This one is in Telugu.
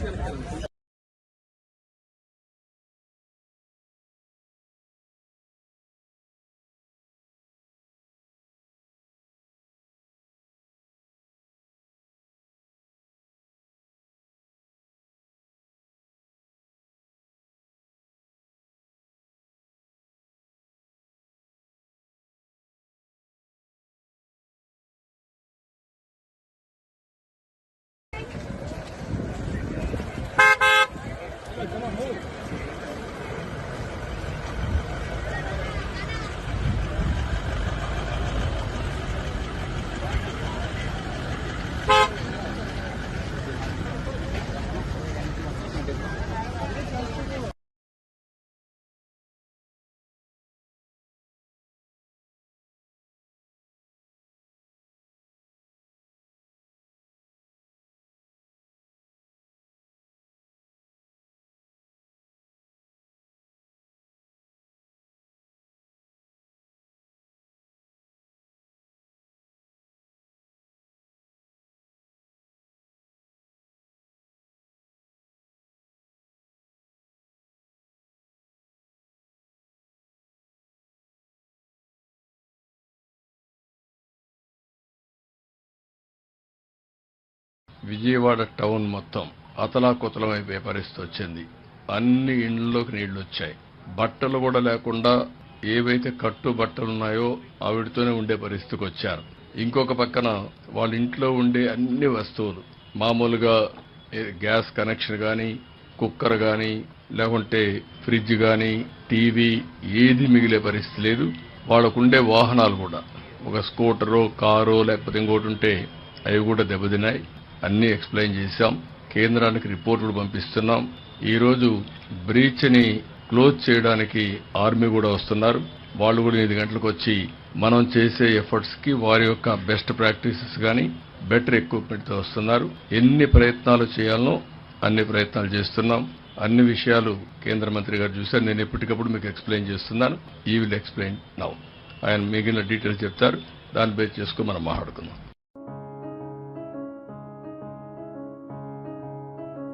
సార్ విజయవాడ టౌన్ మొత్తం అతలాకుతలం అయిపోయే పరిస్థితి వచ్చింది. అన్ని ఇండ్లలోకి నీళ్ళు వచ్చాయి. బట్టలు కూడా లేకుండా ఏవైతే కట్టు బట్టలు ఉన్నాయో ఆవిడతోనే ఉండే పరిస్థితికి వచ్చారు. ఇంకొక పక్కన వాళ్ళ ఇంట్లో ఉండే అన్ని వస్తువులు మామూలుగా గ్యాస్ కనెక్షన్ కానీ కుక్కర్ కానీ లేకుంటే ఫ్రిడ్జ్ కానీ టీవీ ఏది మిగిలే పరిస్థితి లేదు. వాళ్ళకుండే వాహనాలు కూడా. ఒక స్కూటరో కారో లేకపోతే ఇంకోటి ఉంటే అవి కూడా దెబ్బతిన్నాయి. అన్ని ఎక్స్ప్లెయిన్ చేశాం. కేంద్రానికి రిపోర్టులు పంపిస్తున్నాం. ఈరోజు బ్రీచ్ని బ్రీచ్ని క్లోజ్ చేయడానికి ఆర్మీ కూడా వస్తున్నారు. వాళ్ళు కూడా ఎనిమిది గంటలకు వచ్చి మనం చేసే ఎఫర్ట్స్కి వారి యొక్క బెస్ట్ ప్రాక్టీసెస్ కానీ బెటర్ ఎక్విప్మెంట్తో వస్తున్నారు. ఎన్ని ప్రయత్నాలు చేయాలనో అన్ని ప్రయత్నాలు చేస్తున్నాం. అన్ని విషయాలు కేంద్ర మంత్రి గారు చూశారు. నేను ఎప్పటికప్పుడు మీకు ఎక్స్ప్లెయిన్ చేస్తున్నాను. ఈ విల్ ఎక్స్ప్లెయిన్ నౌ. ఆయన మిగిలిన డీటెయిల్స్ చెప్తారు. దాన్ని బేస్ చేసుకుని మనం మాట్లాడుకుందాం.